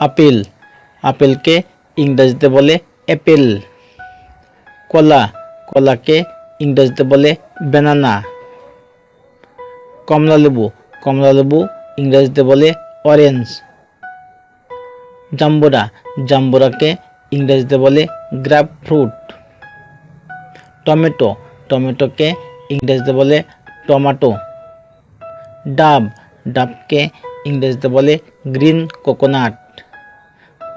Apple. আপেলকে ইংরেজিতে বলে Apple. কলা। কলাকে ইংরেজিতে বলে ব্যানানা। কমলা লেবু কমলা লেবু ইংরেজিতে বলে অরেঞ্জ। জাম্বুরা। জাম্বুরাকে ইংরেজিতে বলে গ্রাপ ফ্রুট টমেটো। টমেটোকে ইংরেজিতে বলে টমাটো। ডাব। ডাবকে ইংরেজিতে বলে গ্রিন কোকোনাট।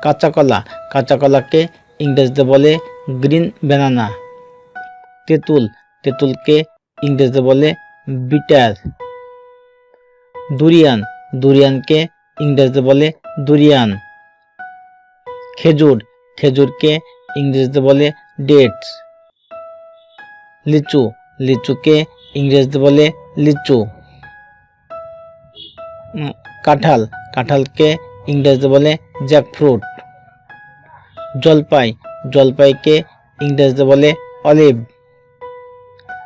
কাঁচা কলা কাঁচা কলাকে ইংরেজিতে বলে গ্রিন ব্যানানা তেঁতুল, তেঁতুলকে ইংরেজিতে বলে বিটার। দুরিয়ান, দুরিয়ানকে ইংরেজিতে বলে দুরিয়ান। খেজুর, খেজুরকে ইংরেজিতে বলে ডেটস। লিচু, লিচুকে ইংরেজিতে বলে লিচু। কাঁঠাল, কাঁঠালকে ইংরেজিতে বলে জ্যাকফ্রুট। জলপাই, জলপাইকে ইংরেজিতে বলে অলিভ।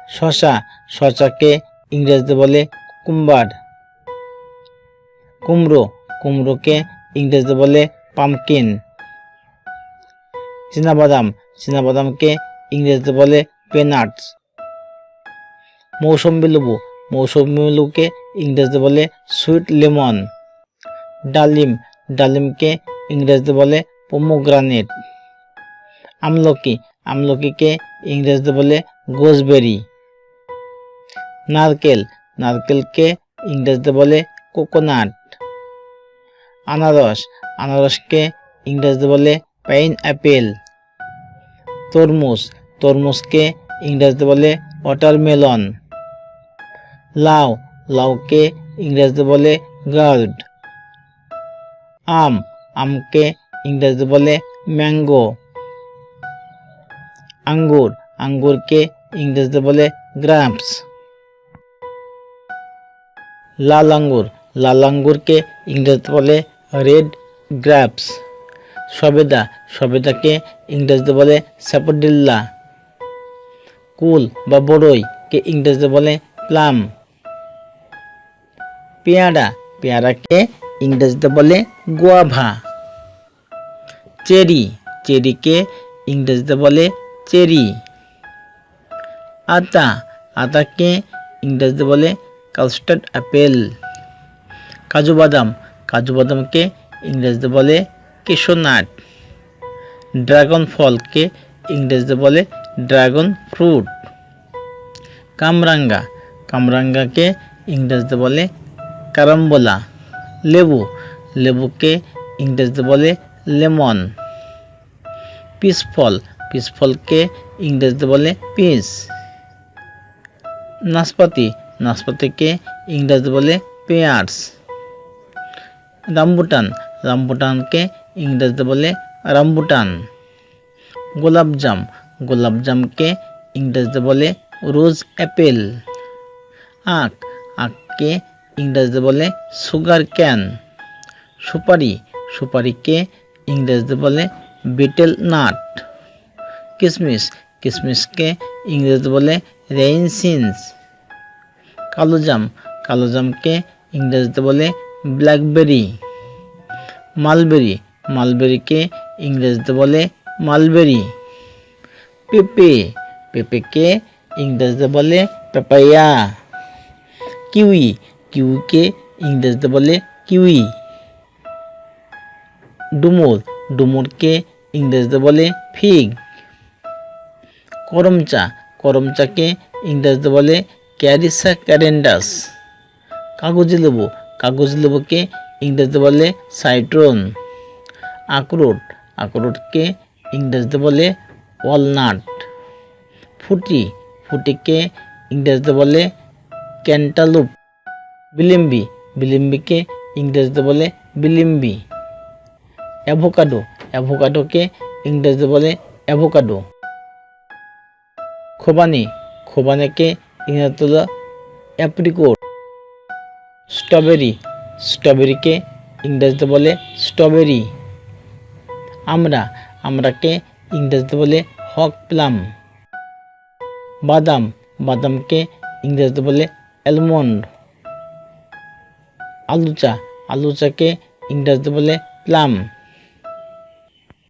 শশা শশাকে ইংরেজিতে বলে কুম্বার কুমড়ো, কুমড়োকে ইংরেজিতে বলে পামকিন। চীনাবাদাম, চীনাবাদামকে ইংরেজিতে বলে পেনাটস। মৌসম্বি লেবু, মৌসম্বি লেবুকে ইংরেজিতে বলে সুইট লেমন। ডালিম, ডালিমকে ইংরেজিতে বলে পোমোগ্রানেট আমলকি, আমলকিকে ইংরেজিতে বলে গোসবেরি নারকেল, নারকেলকে ইংরেজিতে বলে কোকোনাট আনারস, আনারসকে ইংরেজিতে বলে পাইন অ্যাপেল তরমুজ, তরমুজকে ইংরেজিতে বলে ওয়াটারমেলন লাউ, লাউকে ইংরেজিতে বলে গার্ড আম, আমকে ইংরেজিতে বলে ম্যাঙ্গো আঙ্গুর, আঙ্গুরকে ইংরেজিতে বলে গ্রাপস লাল আঙ্গুর, লাল আঙ্গুরকে ইংরেজিতে বলে রেড গ্রাপস সবেদা, সবেদাকে ইংরেজিতে বলে স্যাপোডিল্লা। কুল বা বড়ইকে ইংরেজিতে বলে প্লাম পেয়ারা, পেয়ারাকে ইংরেজিতে বলে গোয়াভা চেরি, চেরিকে ইংরেজিতে বলে চেরি। আতা, আতাকে ইংরেজিতে বলে কাস্টার্ড অ্যাপেল কাজু বাদাম, কাজু বাদামকে ইংরেজিতে বলে কেশোনাট। ড্রাগন ফলকে ইংরেজিতে বলে ড্রাগন ফ্রুট। কামরাঙ্গা, কামরাঙ্গাকে ইংরেজিতে বলে কারাম্বলা। লেবু, লেবুকে ইংরেজিতে বলে লেমন। পিস ফল পিস ইংরেজিতে বলে পিস। নাশপাতি। নাশপাতিকে ইংরেজিতে বলে পেয়ার্স। রামবুটান। রামবুটানকে ইংরেজিতে বলে রামবুটান। গোলাপজাম। গোলাপজামকে ইংরেজিতে বলে রোজ অ্যাপেল। আখ। আখকে ইংরেজিতে বলে সুগার ক্যান। সুপারি। সুপারিকে ইংরেজিতে বলে বিটেল নাট। কিশমিশ কিশমিশকে ইংরেজিতে বলে রেইনসিন্স। কালোজাম, কালোজামকে ইংরেজিতে বলে ব্ল্যাকবেরি। মালবেরি, মালবেরিকে ইংরেজিতে বলে মালবেরি। পেঁপে, পেঁপেকে ইংরেজিতে বলে পেপায়া। কিউই কিউইকে ইংরেজিতে বলে কিউই। ডুমুর, ডুমুরকে ইংরেজিতে বলে ফিগ। করমচা, করমচাকে ইংরেজিতে বলে ক্যারিসা ক্যারেন্ডাস। কাগজি লেবু, কাগজ লেবুকে ইংরেজিতে বলে সাইট্রন। আখরোট, আখরোটকে ইংরেজিতে বলে ওয়ালনাট। ফুটি, ফুটিকে ইংরেজিতে বলে ক্যান্টালুপ। বিলিম্বি, বিলিম্বিকে ইংরেজিতে বলে বিলিম্বি। অ্যাভোকাডো অ্যাভোকাডোকে ইংরেজিতে বলে অ্যাভোকাডো খোবানি খোবানিকে ইংরেজিতে বলে অ্যাপ্রিকোট স্ট্রবেরি স্ট্রবেরিকে ইংরেজিতে বলে স্ট্রবেরি আমরা আমরাকে ইংরেজিতে বলে হক প্লাম বাদাম বাদামকে ইংরেজিতে বলে অ্যালমন্ড আলুচা আলুচাকে ইংরেজিতে বলে প্লাম